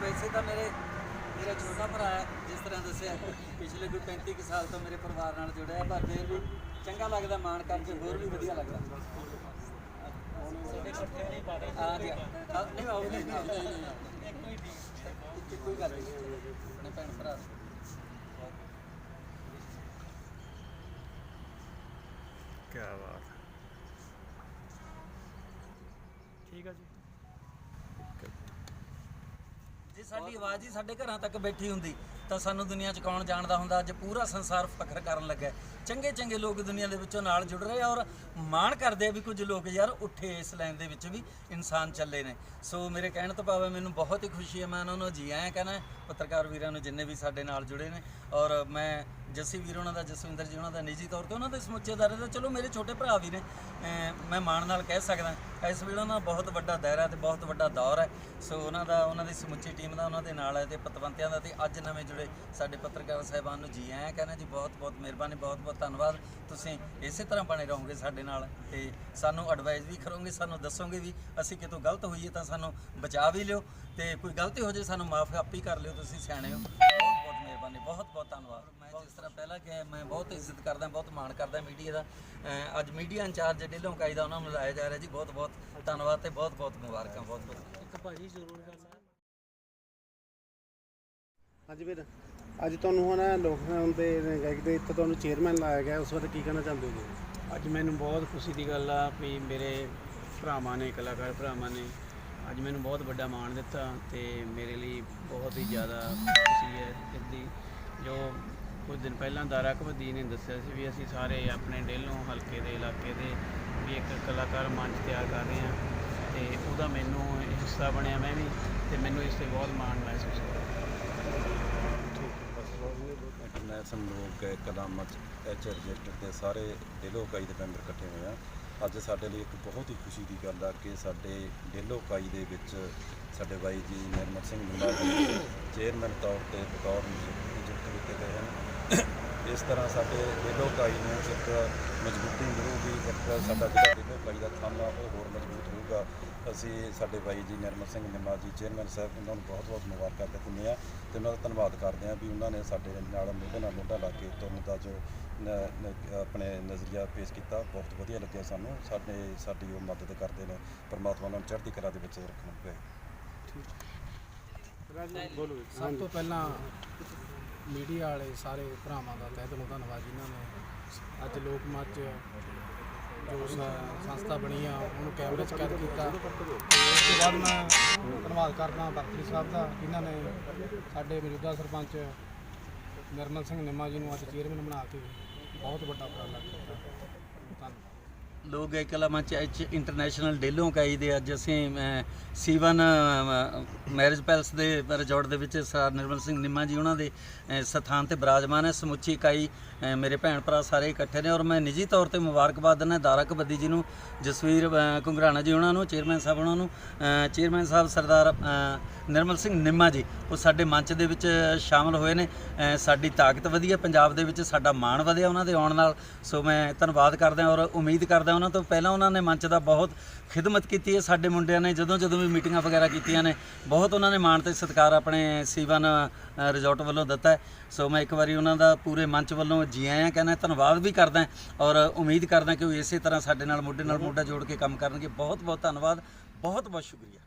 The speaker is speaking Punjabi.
ਵੈਸੇ ਤਾਂ ਮੇਰੇ ਮੇਰਾ ਛੋਟਾ ਭਰਾ ਹੈ ਜਿਸ ਤਰ੍ਹਾਂ ਦੱਸਿਆ ਪਿਛਲੇ ਕੋਈ 35 ਸਾਲ ਤੋਂ ਮੇਰੇ ਪਰਿਵਾਰ ਨਾਲ ਜੁੜਿਆ ਹੈ, ਪਰ ਫਿਰ ਵੀ ਚੰਗਾ ਲੱਗਦਾ ਮਾਣ ਕਰਕੇ ਹੋਰ ਵੀ ਵਧੀਆ ਲੱਗਦਾ। ਆ ਬਾਤ। ਠੀਕ ਆ ਜੀ। ਸਾਡੀ ਆਵਾਜ਼ ਹੀ ਸਾਡੇ ਘਰਾਂ ਤੱਕ ਬੈਠੀ ਹੁੰਦੀ, ਤਾਂ ਸਾਨੂੰ ਦੁਨੀਆ 'ਚ ਕੌਣ ਜਾਣਦਾ ਹੁੰਦਾ? ਅੱਜ ਪੂਰਾ ਸੰਸਾਰ ਫਖਰ ਕਰਨ ਲੱਗਾ ਚੰਗੇ ਚੰਗੇ ਲੋਕ ਦੁਨੀਆ ਦੇ ਵਿੱਚੋਂ ਨਾਲ ਜੁੜ ਰਹੇ ਔਰ ਮਾਣ ਕਰਦੇ ਆ ਵੀ ਕੁਝ ਲੋਕ ਯਾਰ ਉੱਠੇ ਇਸ ਲਾਈਨ ਦੇ ਵਿੱਚ ਵੀ ਇਨਸਾਨ ਚੱਲੇ ਨੇ। ਸੋ ਮੇਰੇ ਕਹਿਣ ਤੋਂ ਭਾਵੇਂ ਮੈਨੂੰ ਬਹੁਤ ਹੀ ਖੁਸ਼ੀ ਹੈ, ਮੈਂ ਉਹਨਾਂ ਨੂੰ ਜੀ ਆਇਆਂ ਕਹਿਣਾ ਪੱਤਰਕਾਰ ਵੀਰਾਂ ਨੂੰ ਜਿੰਨੇ ਵੀ ਸਾਡੇ ਨਾਲ ਜੁੜੇ ਨੇ ਔਰ ਮੈਂ ਜੱਸੀ ਵੀਰ ਉਹਨਾਂ ਦਾ, ਜਸਵਿੰਦਰ ਜੀ ਉਹਨਾਂ ਦਾ, ਨਿੱਜੀ ਤੌਰ ਤੇ ਉਹਨਾਂ ਦੇ ਸਮੁੱਚੇ ਦਾਇਰੇ ਦਾ, ਚਲੋ ਮੇਰੇ ਛੋਟੇ ਭਰਾ ਵੀ ਨੇ ਮੈਂ ਮਾਣ ਨਾਲ ਕਹਿ ਸਕਦਾ। ਇਸ ਵੇਲੇ ਉਹਨਾਂ ਦਾ ਬਹੁਤ ਵੱਡਾ ਦਾਇਰਾ ਤੇ ਬਹੁਤ ਵੱਡਾ ਦੌਰ ਹੈ। ਸੋ ਉਹਨਾਂ ਦਾ, ਉਹਨਾਂ ਦੀ ਸਮੁੱਚੀ ਟੀਮ ਦਾ, ਉਹਨਾਂ ਦੇ ਨਾਲ ਹੈ ਤੇ ਪਤਵੰਤਿਆਂ ਦਾ ਤੇ ਅੱਜ ਨਵੇਂ ਜੁੜੇ ਸਾਡੇ ਪੱਤਰਕਾਰ ਸਾਹਿਬਾਨ ਨੂੰ ਜੀ ਆਇਆਂ ਕਹਿੰਦਾ ਜੀ, ਬਹੁਤ ਬਹੁਤ ਮਿਹਰਬਾਨੀ, ਬਹੁਤ ਬਹੁਤ ਧੰਨਵਾਦ। ਤੁਸੀਂ ਇਸੇ ਤਰ੍ਹਾਂ ਬਣੇ ਰਹੋਗੇ ਸਾਡੇ ਨਾਲ ਤੇ ਸਾਨੂੰ ਐਡਵਾਈਸ ਵੀ ਕਰੋਗੇ, ਸਾਨੂੰ ਦੱਸੋਗੇ ਵੀ ਅਸੀਂ ਕਿਤੋਂ ਗਲਤ ਹੋਈਏ ਤਾਂ ਸਾਨੂੰ ਬਚਾ ਵੀ ਲਿਓ ਤੇ ਕੋਈ ਗਲਤੀ ਹੋ ਜੇ ਸਾਨੂੰ ਮਾਫ ਆਪੀ ਕਰ ਲਿਓ, ਤੁਸੀਂ ਸਿਆਣੇ ਹੋ। ਮਿਹਰਬਾਨੀ ਬਹੁਤ ਬਹੁਤ ਧੰਨਵਾਦ। ਮੈਂ ਜਿਸ ਤਰ੍ਹਾਂ ਪਹਿਲਾਂ ਕਿਹਾ ਮੈਂ ਬਹੁਤ ਇੱਜ਼ਤ ਕਰਦਾ ਬਹੁਤ ਮਾਣ ਕਰਦਾ ਮੀਡੀਆ ਦਾ। ਅੱਜ ਮੀਡੀਆ ਇੰਚਾਰਜ ਢਿੱਲੋਂ ਕਾਈ ਦਾ ਉਹਨਾਂ ਨੂੰ ਲਾਇਆ ਜਾ ਰਿਹਾ ਜੀ। ਬਹੁਤ ਬਹੁਤ ਧੰਨਵਾਦ ਤੇ ਬਹੁਤ ਬਹੁਤ ਮੁਬਾਰਕਾਂ ਬਹੁਤ ਬਹੁਤ। ਇੱਕ ਭਾਜੀ ਜ਼ਰੂਰ ਗੱਲ ਹੈ। ਹਾਂਜੀ ਵੀਰ ਅੱਜ ਤੁਹਾਨੂੰ ਹੁਣ ਲੋਕਾਂ ਦੇ ਗਾਇਕ ਦੇ ਇੱਥੇ ਤੁਹਾਨੂੰ ਚੇਅਰਮੈਨ ਲਾਇਆ ਗਿਆ ਉਸ ਬਾਰੇ ਕੀ ਕਹਿਣਾ ਚਾਹੁੰਦੇ ਹੋ ਜੀ? ਅੱਜ ਮੈਨੂੰ ਬਹੁਤ ਖੁਸ਼ੀ ਦੀ ਗੱਲ ਆ ਵੀ ਮੇਰੇ ਭਰਾਵਾਂ ਨੇ ਕਲਾਕਾਰ ਭਰਾਵਾਂ ਨੇ ਅੱਜ ਮੈਨੂੰ ਬਹੁਤ ਵੱਡਾ ਮਾਣ ਦਿੱਤਾ ਤੇ ਮੇਰੇ ਲਈ ਬਹੁਤ ਹੀ ਜ਼ਿਆਦਾ ਖੁਸ਼ੀ ਹੈ ਇਸ ਦੀ ਜੋ ਕੁਝ ਦਿਨ ਪਹਿਲਾਂ ਦਾਰਾ ਕਬੱਦੀ ਨੇ ਦੱਸਿਆ ਸੀ ਵੀ ਅਸੀਂ ਸਾਰੇ ਆਪਣੇ ਡੇਲੋਂ ਹਲਕੇ ਦੇ ਇਲਾਕੇ ਦੇ ਵੀ ਇੱਕ ਕਲਾਕਾਰ ਮੰਚ ਤਿਆਰ ਕਰ ਰਹੇ ਹਾਂ ਤੇ ਉਹਦਾ ਮੈਨੂੰ ਹਿੱਸਾ ਬਣਿਆ ਮੈਂ ਵੀ ਤੇ ਮੈਨੂੰ ਇਸ ਤੇ ਬਹੁਤ ਮਾਣ ਮਹਿਸੂਸ ਹੋਇਆ। ਇੰਟਰਨੈਸ਼ਨਲ ਲੋਕ ਗਏ ਐਚ ਰਜਿਸਟਰ ਦੇ ਸਾਰੇ ਡੇਲੋ ਇਕਾਈ ਦੇ ਮੈਂਬਰ ਇਕੱਠੇ ਹੋਏ ਆ। ਅੱਜ ਸਾਡੇ ਲਈ ਇੱਕ ਬਹੁਤ ਹੀ ਖੁਸ਼ੀ ਦੀ ਗੱਲ ਆ ਕਿ ਸਾਡੇ ਡੇਲੋ ਇਕਾਈ ਦੇ ਵਿੱਚ ਸਾਡੇ ਬਾਈ ਜੀ ਨਿਰਮਲ ਸਿੰਘ ਮੁੰਡਾ ਜੀ ਚੇਅਰਮੈਨ ਤੌਰ ਤੇ ਬਤੌਰ ਨਿਯੁਕਤ ਕੀਤੇ ਗਏ ਹਨ। ਇਸ ਤਰ੍ਹਾਂ ਸਾਡੇ ਡੇਲੋ ਇਕਾਈ ਨੂੰ ਇੱਕ ਮਜ਼ਬੂਤੀ ਮਿਲੂਗੀ, ਇੱਕ ਸਾਡਾ ਜਿਹੜਾ ਡੇਲੋ ਇਕਾਈ ਦਾ ਥੰਮ ਆ, ਉਹ ਹੋਰ ਮਜ਼ਬੂਤ ਹੋਊਗਾ। ਅਸੀਂ ਸਾਡੇ ਬਾਈ ਜੀ ਨਿਰਮਲ ਸਿੰਘ ਨਿੰਮਾ ਜੀ ਚੇਅਰਮੈਨ ਸਾਹਿਬ ਉਹਨਾਂ ਨੂੰ ਬਹੁਤ ਬਹੁਤ ਮੁਬਾਰਕਾਂ ਦਿੰਦੇ ਹਾਂ ਤੇ ਉਹਨਾਂ ਦਾ ਧੰਨਵਾਦ ਕਰਦੇ ਹਾਂ ਵੀ ਉਹਨਾਂ ਨੇ ਸਾਡੇ ਨਾਲ ਮੋਢੇ ਨਾਲ ਮੋਢਾ ਲਾ ਕੇ ਤੁਰਨ ਦਾ ਜੋ ਆਪਣੇ ਨਜ਼ਰੀਆ ਪੇਸ਼ ਕੀਤਾ ਬਹੁਤ ਵਧੀਆ ਲੱਗਿਆ ਸਾਨੂੰ। ਸਾਡੇ ਸਾਡੀ ਉਹ ਮਦਦ ਕਰਦੇ ਨੇ ਪਰਮਾਤਮਾ ਉਹਨਾਂ ਨੂੰ ਚੜ੍ਹਦੀ ਕਲਾ ਦੇ ਵਿੱਚ ਰੱਖਣ ਪਏ ਬੋਲੋ ਸਭ ਤੋਂ ਪਹਿਲਾਂ ਮੀਡੀਆ ਵਾਲੇ ਸਾਰੇ ਭਰਾਵਾਂ ਦਾ ਤਹਿ ਦਿਲੋਂ ਧੰਨਵਾਦ ਜਿਨ੍ਹਾਂ ਨੇ ਅੱਜ ਲੋਕ ਮੰਚ ਜੋ ਸ- ਸੰਸਥਾ ਬਣੀ ਆ, ਉਹਨੂੰ ਕੈਮਰੇ 'ਚ ਕੈਦ ਕੀਤਾ। ਤੇ ਉਸ ਤੋਂ ਬਾਅਦ ਮੈਂ ਧੰਨਵਾਦ ਕਰਦਾ ਬਰਤਰੀ ਸਾਹਿਬ ਦਾ ਇਹਨਾਂ ਨੇ ਸਾਡੇ ਮੌਜੂਦਾ ਸਰਪੰਚ ਨਿਰਮਲ ਸਿੰਘ ਨਿੰਮਾ ਜੀ ਨੂੰ ਅੱਜ ਚੇਅਰਮੈਨ ਬਣਾ ਕੇ ਬਹੁਤ ਵੱਡਾ ਉਪਰਾਲਾ ਕੀਤਾ। ਲੋਕ ਗਾਇਕ ਕਲਾ ਮੰਚ ਇੰਟਰਨੈਸ਼ਨਲ ਡੇਲੋਂ ਕਾਈ ਦੇ ਅੱਜ ਅਸੀਂ ਸੀਵਨ ਮੈਰਿਜ ਪੈਲਸ ਦੇ ਰਿਜ਼ੋਰਟ ਦੇ ਵਿੱਚ ਸਰ ਨਿਰਮਲ ਸਿੰਘ ਨਿੰਮਾ ਜੀ ਉਹਨਾਂ ਦੇ ਸਥਾਨ ਤੇ ਬਿਰਾਜਮਾਨ ਹੈ। ਸਮੁੱਚੀ ਇਕਾਈ ਮੇਰੇ ਭੈਣ ਭਰਾ ਸਾਰੇ ਇਕੱਠੇ ਨੇ ਔਰ ਮੈਂ ਨਿੱਜੀ ਤੌਰ ਤੇ ਮੁਬਾਰਕਬਾਦ ਦਿੰਦਾ ਦਾਰਾ ਕਬੱਦੀ ਜੀ ਨੂੰ ਜਸਵੀਰ ਅ, ਜੀ ਉਹਨਾਂ ਨੂੰ ਚੇਅਰਮੈਨ ਸਾਹਿਬ ਉਹਨਾਂ ਨੂੰ ਚੇਅਰਮੈਨ ਸਾਹਿਬ ਸਰਦਾਰ ਨਿਰਮਲ ਸਿੰਘ ਨਿੰਮਾ ਜੀ, ਉਹ ਸਾਡੇ ਮੰਚ ਦੇ ਵਿੱਚ ਸ਼ਾਮਲ ਹੋਏ ਨੇ। ਸਾਡੀ ਤਾਕਤ ਵਧੀਆ, ਪੰਜਾਬ ਦੇ ਵਿੱਚ ਸਾਡਾ ਮਾਣ ਵਧਿਆ ਉਹਨਾਂ ਦੇ ਆਉਣ ਨਾਲ। ਸੋ ਮੈਂ ਧੰਨਵਾਦ ਕਰਦਾ ਔਰ ਉਮੀਦ ਕਰਦਾ ਉਹਨਾਂ ਤੋਂ, ਪਹਿਲਾਂ ਉਹਨਾਂ ਨੇ ਮੰਚ ਦਾ ਬਹੁਤ ਖਿਦਮਤ ਕੀਤੀ ਹੈ ਸਾਡੇ ਮੁੰਡਿਆਂ ਨੇ, ਜਦੋਂ ਜਦੋਂ ਵੀ ਮੀਟਿੰਗਾਂ ਵਗੈਰਾ ਕੀਤੀਆਂ ਨੇ, ਬਹੁਤ ਉਹਨਾਂ ਨੇ ਮਾਣ ਤੇ ਸਤਿਕਾਰ ਆਪਣੇ ਸੀਵਨ ਰਿਜ਼ੋਰਟ ਵੱਲੋਂ ਦਿੱਤਾ ਸੋ ਮੈਂ ਇੱਕ ਵਾਰੀ ਉਹਨਾਂ ਦਾ ਪੂਰੇ ਮੰਚ ਵੱਲੋਂ ਜੀ ਆਇਆਂ, ਕਹਿੰਦਾ ਧੰਨਵਾਦ ਵੀ ਕਰਦਾ ਔਰ ਉਮੀਦ ਕਰਦਾ ਕਿ ਉਹ ਇਸੇ ਤਰ੍ਹਾਂ ਸਾਡੇ ਨਾਲ, ਮੋਢੇ ਨਾਲ ਮੋਢਾ ਜੋੜ ਕੇ ਕੰਮ ਕਰਨਗੇ। ਬਹੁਤ ਬਹੁਤ ਧੰਨਵਾਦ ਬਹੁਤ ਬਹੁਤ ਸ਼ੁਕਰੀਆ।